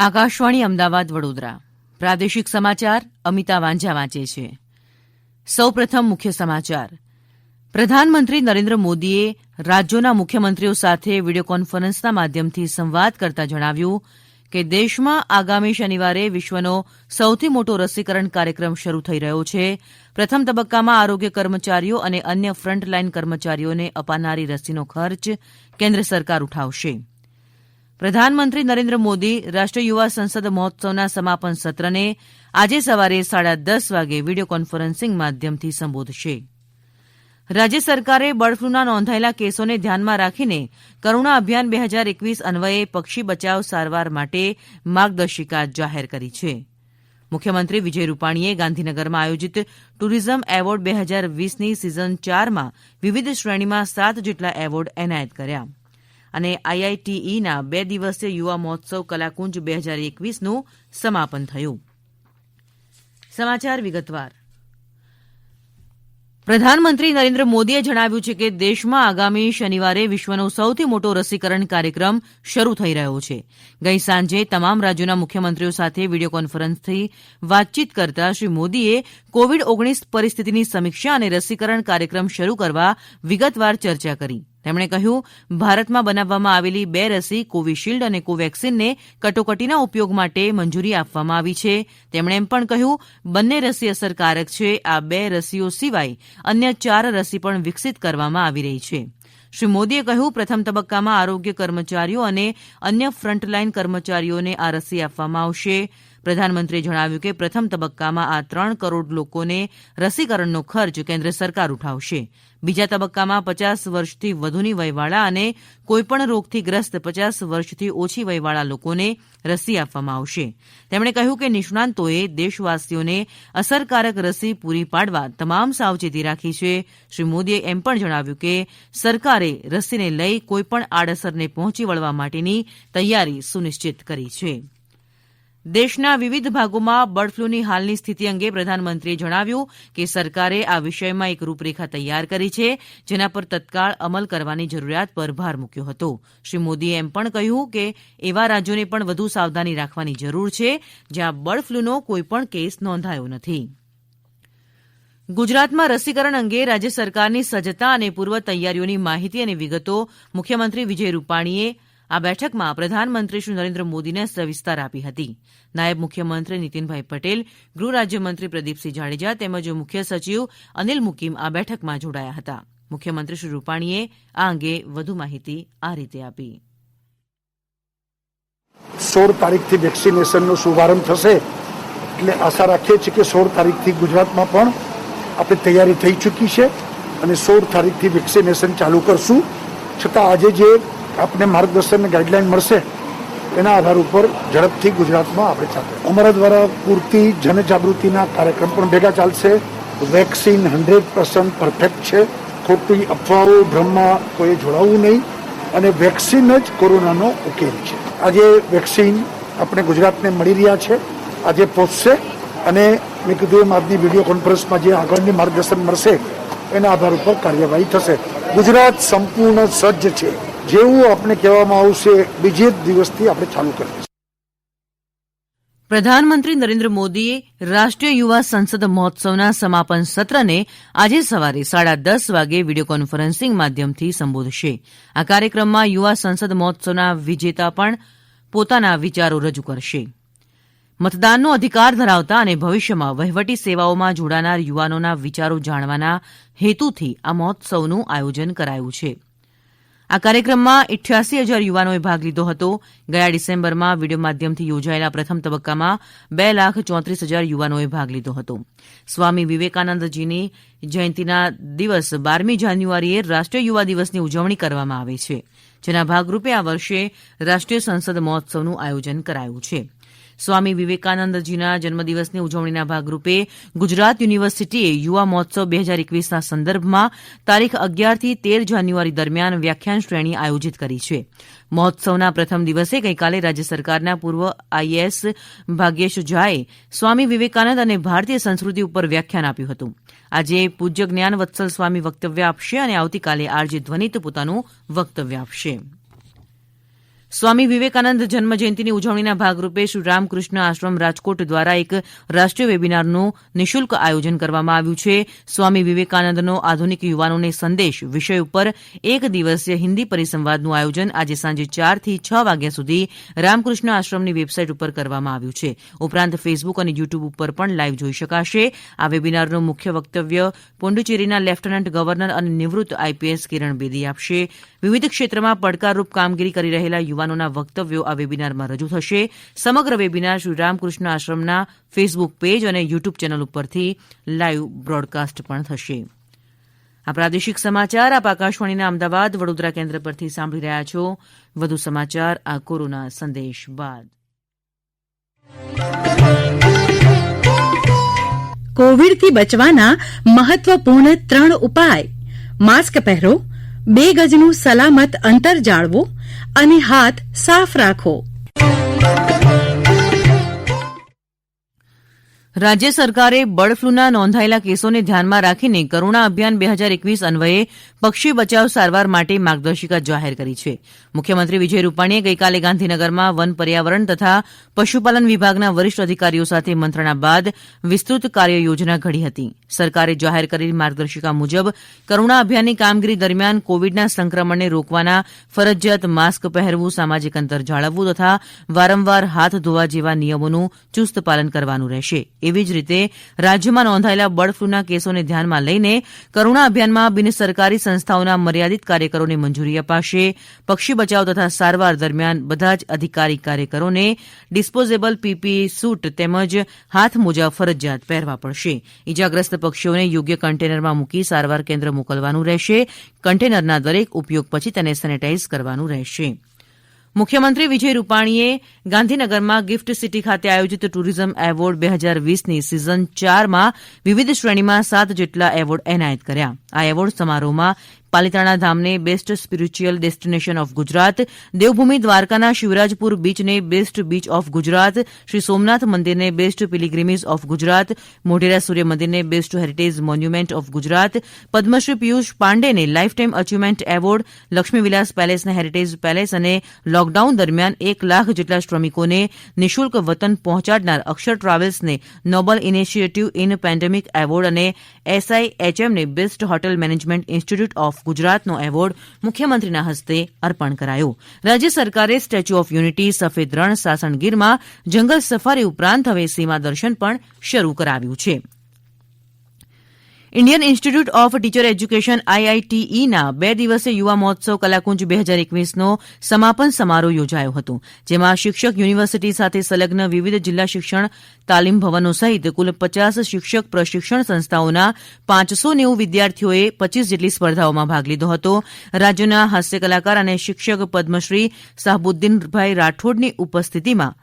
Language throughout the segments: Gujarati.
આકાશવાણી અમદાવાદ વડોદરા. પ્રાદેશિક સમાચાર અમિતા વાંઝા વાંચે છે. સૌપ્રથમ મુખ્ય સમાચાર. પ્રધાનમંત્રી નરેન્દ્ર મોદીએ રાજ્યોના મુખ્યમંત્રીઓ સાથે વીડિયો કોન્ફરન્સના માધ્યમથી સંવાદ કરતા જણાવ્યું કે દેશમાં આગામી શનિવારે વિશ્વનો સૌથી મોટો રસીકરણ કાર્યક્રમ શરૂ થઈ રહ્યો છે. પ્રથમ તબક્કામાં આરોગ્ય કર્મચારીઓ અને અન્ય ફ્રન્ટલાઇન કર્મચારીઓને અપાનારી રસીનો ખર્ચ કેન્દ્ર સરકાર ઉઠાવશે. પ્રધાનમંત્રી નરેન્દ્ર મોદી રાષ્ટ્રીય યુવા સંસદ મહોત્સવના સમાપન સત્રને આજે સવારે સાડા દસ વાગે વીડિયો કોન્ફરન્સિંગ માધ્યમથી સંબોધશે. રાજ્ય સરકારે બર્ડફ્લુના નોંધાયેલા કેસોને ધ્યાનમાં રાખીને કરુણા અભિયાન બે હજાર એકવીસ અન્વયે પક્ષી બચાવ સારવાર માટે માર્ગદર્શિકા જાહેર કરી છે. મુખ્યમંત્રી વિજય રૂપાણીએ ગાંધીનગરમાં આયોજિત ટુરિઝમ એવોર્ડ બે હજાર વીસની સિઝન ચારમાં વિવિધ શ્રેણીમાં સાત જેટલા એવોર્ડ એનાયત કર્યા. અને આઈઆઈટીઈના બે દિવસીય યુવા મહોત્સવ કલાકુંજ બે હજાર એકવીસનું સમાપન થયું. સમાચાર વિગતવાર. પ્રધાનમંત્રી નરેન્દ્ર મોદીએ જણાવ્યું છે કે દેશમાં આગામી શનિવારે વિશ્વનો સૌથી મોટો રસીકરણ કાર્યક્રમ શરૂ થઈ રહ્યો છે. ગઈ સાંજે તમામ રાજ્યોના મુખ્યમંત્રીઓ સાથે વીડિયો કોન્ફરન્સથી વાતચીત કરતા શ્રી મોદીએ કોવિડ ઓગણીસ પરિસ્થિતિની સમીક્ષા અને રસીકરણ કાર્યક્રમ શરૂ કરવા વિગતવાર ચર્ચા કરી. તેમણે કહ્યું, ભારતમાં બનાવવામાં આવેલી બે રસી, કોવિશિલ્ડ અને કોવેક્સિનને કટોકટીના ઉપયોગ માટે મંજૂરી આપવામાં આવી છે. તેમણે એમ પણ કહ્યું, બંને રસી અસરકારક છે. આ બે રસીઓ સિવાય અન્ય ચાર રસી પણ વિકસિત કરવામાં આવી રહી છે. શ્રી મોદીએ કહ્યું, પ્રથમ તબક્કામાં આરોગ્ય કર્મચારીઓ અને અન્ય ફ્રન્ટલાઇન કર્મચારીઓને આ રસી આપવામાં આવશે. પ્રધાનમંત્રીએ જણાવ્યું કે પ્રથમ તબક્કામાં આ ત્રણ કરોડ લોકોને રસીકરણનો ખર્ચ કેન્દ્ર સરકાર ઉઠાવશે. બીજા તબક્કામાં પચાસ વર્ષથી વધુની વયવાળા અને કોઈપણ રોગથી ગ્રસ્ત પચાસ વર્ષથી ઓછી વયવાળા લોકોને રસી આપવામાં આવશે. તેમણે કહ્યું કે નિષ્ણાંતોએ દેશવાસીઓને અસરકારક રસી પૂરી પાડવા તમામ સાવચેતી રાખી છે. શ્રી મોદીએ એમ પણ જણાવ્યું કે સરકારે રસીને લઈ કોઈપણ આડઅસરને પહોંચી વળવા માટેની તૈયારી સુનિશ્ચિત કરી છે. દેશના વિવિધ ભાગોમાં બર્ડ ફ્લૂની હાલની સ્થિતિ અંગે પ્રધાનમંત્રીએ જણાવ્યું કે સરકારે આ વિષયમાં એક રૂપરેખા તૈયાર કરી છે, જેના પર તત્કાળ અમલ કરવાની જરૂરિયાત પર ભાર મૂક્યો હતો. શ્રી મોદીએ એમ પણ કહ્યું કે એવા રાજ્યોને પણ વધુ સાવધાની રાખવાની જરૂર છે, જ્યાં બર્ડ ફ્લૂનો કોઈપણ કેસ નોંધાયો નથી. ગુજરાતમાં રસીકરણ અંગે રાજ્ય સરકારની સજ્જતા અને પૂર્વ તૈયારીઓની માહિતી અને વિગતો મુખ્યમંત્રી વિજય રૂપાણીએ આ બેઠકમાં પ્રધાનમંત્રી શ્રી નરેન્દ્ર મોદીને સવિસ્તાર આપી હતી. નાયબ મુખ્યમંત્રી નીતિનભાઈ પટેલ, ગૃહ પ્રદીપસિંહ જાડેજા તેમજ મુખ્ય સચિવ અનિલ મુકીમ આ બેઠકમાં જોડાયા હતા. મુખ્યમંત્રી શ્રી રૂપાણીએ આ અંગે વધુ માહિતી આ રીતે આપી. સોળ તારીખથી વેક્સિનેશનનો શુભારંભ થશે. એટલે આશા રાખીએ છીએ કે સોળ તારીખથી ગુજરાતમાં પણ આપણે તૈયારી થઈ ચૂકી છે અને સોળ તારીખથી વેક્સિનેશન ચાલુ કરશું. છતાં આજે જે આપને માર્ગદર્શન ગાઈડલાઈન મળશે, એના આધાર ઉપર ઝડપથી ગુજરાતમાં આપણે ચાલે અમારા દ્વારા પૂરતી જનજાગૃતિના કાર્યક્રમ પણ ભેગા ચાલશે. વેક્સિન હંડ્રેડ પર્સન્ટ પરફેક્ટ છે. ખોટી અફવાઓ, ભ્રમમાં કોઈ જોડાવવું નહીં. અને વેક્સિન જ કોરોનાનો ઉકેલ છે. આજે વેક્સિન આપણે ગુજરાતને મળી રહ્યા છે. આજે પહોંચશે. અને મેં કીધું એમ આજની વીડિયો કોન્ફરન્સમાં જે આગળની માર્ગદર્શન મળશે, એના આધાર ઉપર કાર્યવાહી થશે. ગુજરાત સંપૂર્ણ સજ્જ છે. જેવું આપણે કહેવામાં આવશે, બીજે દિવસથી આપણે ચાલુ કરીએ પ્રધાનમંત્રી નરેન્દ્ર મોદીએ રાષ્ટ્રીય યુવા સંસદ મહોત્સવના સમાપન સત્રને આજે સવારે સાડા દસ વાગે વીડિયો કોન્ફરન્સિંગ માધ્યમથી સંબોધશે. આ કાર્યક્રમમાં યુવા સંસદ મહોત્સવના વિજેતા પણ પોતાના વિચારો રજૂ કરશે. મતદાનનો અધિકાર ધરાવતા અને ભવિષ્યમાં વહીવટી સેવાઓમાં જોડાનાર યુવાનોના વિચારો જાણવાના હેતુથી આ મહોત્સવનું આયોજન કરાયું છે. આ કાર્યક્રમમાં ઇઠ્યાસી હજાર યુવાનોએ ભાગ લીધો હતો. ગયા ડિસેમ્બરમાં વીડિયો માધ્યમથી યોજાયેલા પ્રથમ તબક્કામાં બે લાખ ચોત્રીસ હજાર યુવાનોએ ભાગ લીધો હતો. સ્વામી વિવેકાનંદજીની જયંતિના દિવસ બારમી જાન્યુઆરીએ રાષ્ટ્રીય યુવા દિવસની ઉજવણી કરવામાં આવે છે, જેના ભાગરૂપે આ વર્ષે રાષ્ટ્રીય સંસદ મહોત્સવનું આયોજન કરાયું છે. સ્વામી વિવેકાનંદજીના જન્મદિવસની ઉજવણીના ભાગરૂપે ગુજરાત યુનિવર્સિટીએ યુવા મહોત્સવ બે હજાર એકવીસના સંદર્ભમાં તારીખ અગિયારથી તેર જાન્યુઆરી દરમિયાન વ્યાખ્યાન શ્રેણી આયોજિત કરી છે. મહોત્સવના પ્રથમ દિવસે ગઈકાલે રાજ્ય સરકારના પૂર્વ આઈએએસ ભાગ્યેશ ઝાએ સ્વામી વિવેકાનંદ અને ભારતીય સંસ્કૃતિ ઉપર વ્યાખ્યાન આપ્યું હતું. આજે પૂજ્ય જ્ઞાન વત્સલ સ્વામી વક્તવ્ય આપશે અને આવતીકાલે આરજે ધ્વનિત પોતાનું વક્તવ્ય આપશે. સ્વામી વિવેકાનંદ જન્મ જયંતિની ઉજવણીના ભાગરૂપે શ્રી રામકૃષ્ણ આશ્રમ રાજકોટ દ્વારા એક રાષ્ટ્રીય વેબિનારનું નિઃશુલ્ક આયોજન કરવામાં આવ્યું છે. સ્વામી વિવેકાનંદનો આધુનિક યુવાનોને સંદેશ વિષય ઉપર એક દિવસીય હિન્દી પરિસંવાદનું આયોજન આજે સાંજે ચારથી છ વાગ્યા સુધી રામકૃષ્ણ આશ્રમની વેબસાઇટ ઉપર કરવામાં આવ્યું છે. ઉપરાંત ફેસબુક અને યુટ્યુબ ઉપર પણ લાઈવ જોઈ શકાશે. આ વેબિનારનું મુખ્ય વક્તવ્ય પોંડુચેરીના લેફ્ટનન્ટ ગવર્નર અને નિવૃત્ત આઈપીએસ કિરણ બેદી આપશે. વિવિધ ક્ષેત્રમાં પડકારરૂપ કામગીરી કરી રહેલા યુવાનોના વક્તવ્યો આ વેબિનારમાં રજૂ થશે. સમગ્ર વેબિનાર શ્રી રામકૃષ્ણ આશ્રમના ફેસબુક પેજ અને યુટ્યુબ ચેનલ ઉપરથી લાઈવ બ્રોડકાસ્ટ પણ થશે. આ પ્રાદેશિક સમાચાર આપ આકાશવાણીના અમદાવાદ, વડોદરા કેન્દ્ર પરથી સાંભળી રહ્યા છો. વધુ સમાચાર આ કોરોના સંદેશ બાદ. કોવિડથી બચવાના મહત્વપૂર્ણ ત્રણ ઉપાય. માસ્ક પહેરો, બે ગજનું સલામત અંતર જાળવો અને હાથ સાફ રાખો. રાજ્ય સરકારે બર્ડ ફ્લૂના નોંધાયેલા કેસોને ધ્યાનમાં રાખીને કરુણા અભિયાન બે હજાર એકવીસ અન્વયે પક્ષી બચાવ સારવાર માટે માર્ગદર્શિકા જાહેર કરી છે. મુખ્યમંત્રી વિજય રૂપાણીએ ગઈકાલે ગાંધીનગરમાં વન પર્યાવરણ તથા પશુપાલન વિભાગના વરિષ્ઠ અધિકારીઓ સાથે મંત્રણા બાદ વિસ્તૃત કાર્ય યોજના ઘડી હતી. સરકારે જાહેર કરેલી માર્ગદર્શિકા મુજબ કરુણા અભિયાનની કામગીરી દરમિયાન કોવિડના સંક્રમણને રોકવાના ફરજિયાત માસ્ક પહેરવું, સામાજિક અંતર જાળવવું તથા વારંવાર હાથ ધોવા જેવા નિયમોનું ચુસ્ત પાલન કરવાનું રહેશે. એવી જ રીતે રાજ્યમાં નોંધાયેલા બર્ડ ફ્લૂના કેસોને ધ્યાનમાં લઈને કરુણા અભિયાનમાં બિનસરકારી સંસ્થાઓના મર્યાદિત કાર્યકરોને મંજૂરી અપાશે. પક્ષી બચાવ તથા સારવાર દરમિયાન બધા જ અધિકારી કાર્યકરોને ડિસ્પોઝેબલ પીપીઈ સૂટ તેમજ હાથ મોજા ફરજિયાત પહેરવા પડશે. ઇજાગ્રસ્ત પક્ષીઓને યોગ્ય કન્ટેનરમાં મૂકી સારવાર કેન્દ્ર મોકલવાનું રહેશે. કન્ટેનરના દરેક ઉપયોગ પછી તેને સેનેટાઇઝ કરવાનું રહેશે. મુખ્યમંત્રી વિજય રૂપાણીએ ગાંધીનગરમાં ગિફ્ટ સિટી ખાતે આયોજિત ટુરિઝમ એવોર્ડ બે હજાર વીસની સિઝન ચારમાં વિવિધ શ્રેણીમાં સાત જેટલા એવોર્ડ એનાયત કર્યા. આ એવોર્ડ સમારોહમાં Palitana ધામને best spiritual destination of Gujarat, Devbhumi દ્વારકાના Shivrajpur બીચને best beach of Gujarat, Shri Somnath મંદિરને best pilgrimage of Gujarat, Modhera Surya મંદિરને best heritage monument of Gujarat, Padmashri Piyush પાંડેને lifetime achievement award, Laxmi Vilas પેલેસને heritage palace અને લોકડાઉન દરમિયાન એક લાખ જેટલા શ્રમિકોને નિઃશુલ્ક વતન પહોંચાડનાર Akshar ટ્રાવેલ્સને noble initiative in pandemic award અને એસઆઈએચએમને best hotel management institute of ગુજરાતનો એવોર્ડ મુખ્યમંત્રીના હસ્તે અર્પણ કરાયો. રાજ્ય સરકારે સ્ટેચ્યુ ઓફ યુનિટી, સફેદ રણ, સાસણગીરમાં જંગલ સફારી ઉપરાંત હવે સીમા દર્શન પણ શરૂ કરાવ્યું છે. Indian institute of teacher education આઈઆઈટીઈના બે દિવસીય યુવા મહોત્સવ કલાકુંજ બે હજાર એકવીસનો સમાપન સમારોહ યોજાયો હતો, જેમાં શિક્ષક યુનિવર્સિટી સાથે સંલગ્ન વિવિધ જિલ્લા શિક્ષણ તાલીમ ભવનો સહિત કુલ પચાસ શિક્ષક પ્રશિક્ષણ સંસ્થાઓના પાંચસો નેવું વિદ્યાર્થીઓએ પચીસ જેટલી સ્પર્ધાઓમાં ભાગ લીધો હતો. રાજ્યના હાસ્ય કલાકાર અને શિક્ષક પદ્મશ્રી શાહબુદ્દીનભાઈ રાઠોડની ઉપસ્થિતિમાં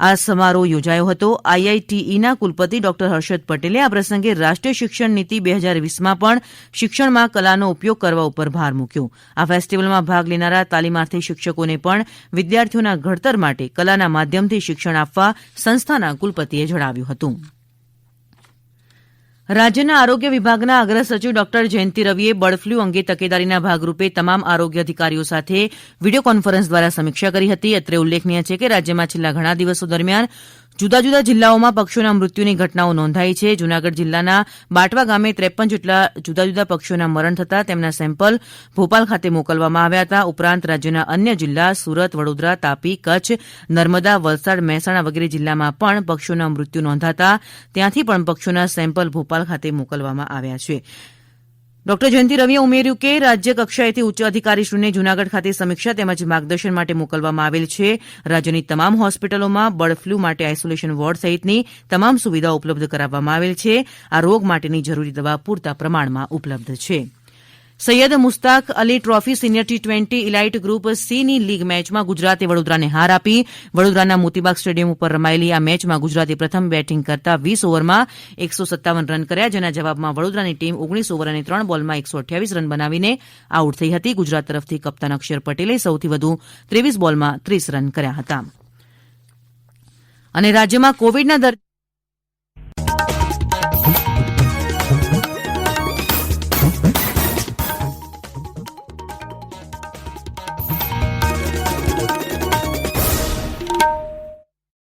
આ સમારોહ યોજાયો હતો. આઈઆઈટીઈના કુલપતિ ડોક્ટર હર્ષદ પટેલે આ પ્રસંગે રાષ્ટ્રીય શિક્ષણ નીતિ બે હજાર વીસમાં પણ શિક્ષણમાં કલાનો ઉપયોગ કરવા ઉપર ભાર મૂક્યો. આ ફેસ્ટિવલમાં ભાગ લેનારા તાલીમાર્થી શિક્ષકોને પણ વિદ્યાર્થીઓના ઘડતર માટે કલાના માધ્યમથી શિક્ષણ આપવા સંસ્થાના કુલપતિએ જણાવ્યું હતું. રાજ્યના આરોગ્ય વિભાગના અગ્ર સચિવ ડોક્ટર જયંતિ રવિએ બર્ડ અંગે તકેદારીના ભાગરૂપે તમામ આરોગ્ય અધિકારીઓ સાથે વીડિયો કોન્ફરન્સ દ્વારા સમીક્ષા કરી હતી. અત્રે ઉલ્લેખનીય છે કે રાજ્યમાં છેલ્લા ઘણા દિવસો દરમિયાન જુદા જુદા જિલ્લાઓમાં પક્ષીઓના મૃત્યુની ઘટનાઓ નોંધાઈ છે. જૂનાગઢ જિલ્લાના બાટવા ગામે ત્રેપન જેટલા જુદા જુદા પક્ષીઓના મરણ થતાં તેમના સેમ્પલ ભોપાલ ખાતે મોકલવામાં આવ્યા હતા. ઉપરાંત રાજ્યના અન્ય જિલ્લા સુરત, વડોદરા, તાપી, કચ્છ, નર્મદા, વલસાડ, મહેસાણા વગેરે જિલ્લામાં પણ પક્ષીઓના મૃત્યુ નોંધાતા ત્યાંથી પણ પક્ષીઓના સેમ્પલ ભોપાલ ખાતે મોકલવામાં આવ્યા છે. ડોક્ટર જયંતિ રવિએ ઉમેર્યું કે રાજ્ય કક્ષાએથી ઉચ્ચ અધિકારીશ્રીને જૂનાગઢ ખાતે સમીક્ષા તેમજ માર્ગદર્શન માટે મોકલવામાં આવેલ છે. રાજ્યની તમામ હોસ્પિટલોમાં બર્ડ ફ્લૂ માટે આઇસોલેશન વોર્ડ સહિતની તમામ સુવિધાઓ ઉપલબ્ધ કરાવવામાં આવેલ છે. આ રોગ માટેની જરૂરી દવા પૂરતા પ્રમાણમાં ઉપલબ્ધ છે. Syed Mushtaq Ali trophy senior T twenty elite group સીની લીગ મેચમાં ગુજરાતે વડોદરાને હાર આપી. વડોદરાના મોતીબાગ સ્ટેડિયમ ઉપર રમાયેલી આ મેચમાં ગુજરાતે પ્રથમ બેટિંગ કરતા વીસ ઓવરમાં એકસો સત્તાવન રન કર્યા, જેના જવાબમાં વડોદરાની ટીમ ઓગણીસ ઓવર અને ત્રણ બોલમાં એકસો અઠ્યાવીસ રન બનાવીને આઉટ થઈ હતી. ગુજરાત તરફથી કપ્તાન અક્ષર પટેલે સૌથી વધુ ત્રેવીસ બોલમાં ત્રીસ રન કર્યા હતા. અને રાજ્યમાં કોવિડના દર